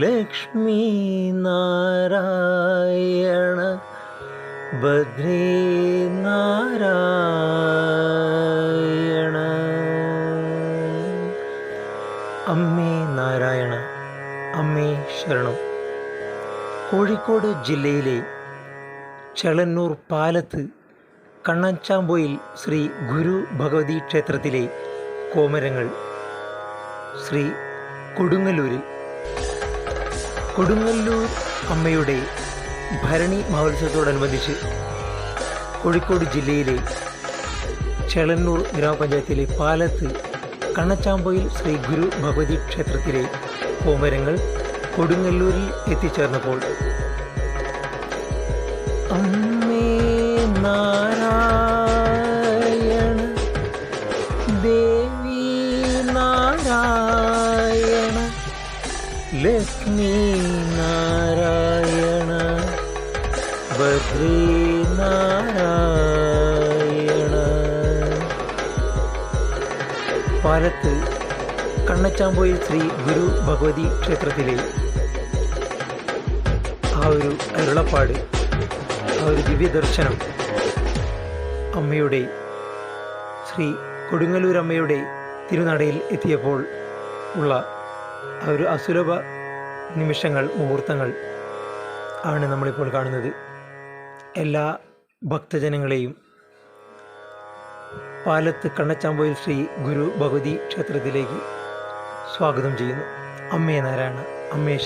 ലക്ഷ്മി നാരായണ ബദ്രീ നാരായണ അമ്മേ നാരായണ അമ്മേ ശരണം. കോഴിക്കോട് ജില്ലയിലെ ചെളന്നൂർ പാലത്ത് കണ്ണച്ചാമ്പോയിൽ ശ്രീ ഗുരു ഭഗവതി ക്ഷേത്രത്തിലെ കോമരങ്ങൾ ശ്രീ കൊടുങ്ങല്ലൂരിൽ. കൊടുങ്ങല്ലൂർ അമ്മയുടെ ഭരണി മഹോത്സവത്തോടനുബന്ധിച്ച് കോഴിക്കോട് ജില്ലയിലെ ചെളന്നൂർ ഗ്രാമപഞ്ചായത്തിലെ പാലത്ത് കണ്ണച്ചാമ്പൊയിൽ ശ്രീ ഗുരു ഭഗവതി ക്ഷേത്രത്തിലെ കോമരങ്ങൾ കൊടുങ്ങല്ലൂരിൽ എത്തിച്ചേർന്നപ്പോൾ അമ്മേ നാരായണ ദേവി നാരായണ ലക്ഷ്മി നാരായണ ബദ്രീ പാലത്ത് കണ്ണച്ചാമ്പോയിൽ ശ്രീ ഗുരു ഭഗവതി ക്ഷേത്രത്തിലെ ആ ഒരു അരുളപ്പാട് ആ ഒരു ദിവ്യദർശനം അമ്മയുടെ ശ്രീ കൊടുങ്ങല്ലൂരമ്മയുടെ തിരുനടയിൽ എത്തിയപ്പോൾ ഉള്ള ആ ഒരു അസുലഭ നിമിഷങ്ങൾ മുഹൂർത്തങ്ങൾ ആണ് നമ്മളിപ്പോൾ കാണുന്നത്. എല്ലാ ഭക്തജനങ്ങളെയും പാലത്ത് കണ്ണച്ചാമ്പോയിൽ ശ്രീ ഗുരു ഭഗവതി ക്ഷേത്രത്തിലേക്ക് സ്വാഗതം ചെയ്യുന്നു. അമ്മേ നാരായണ അമ്മേ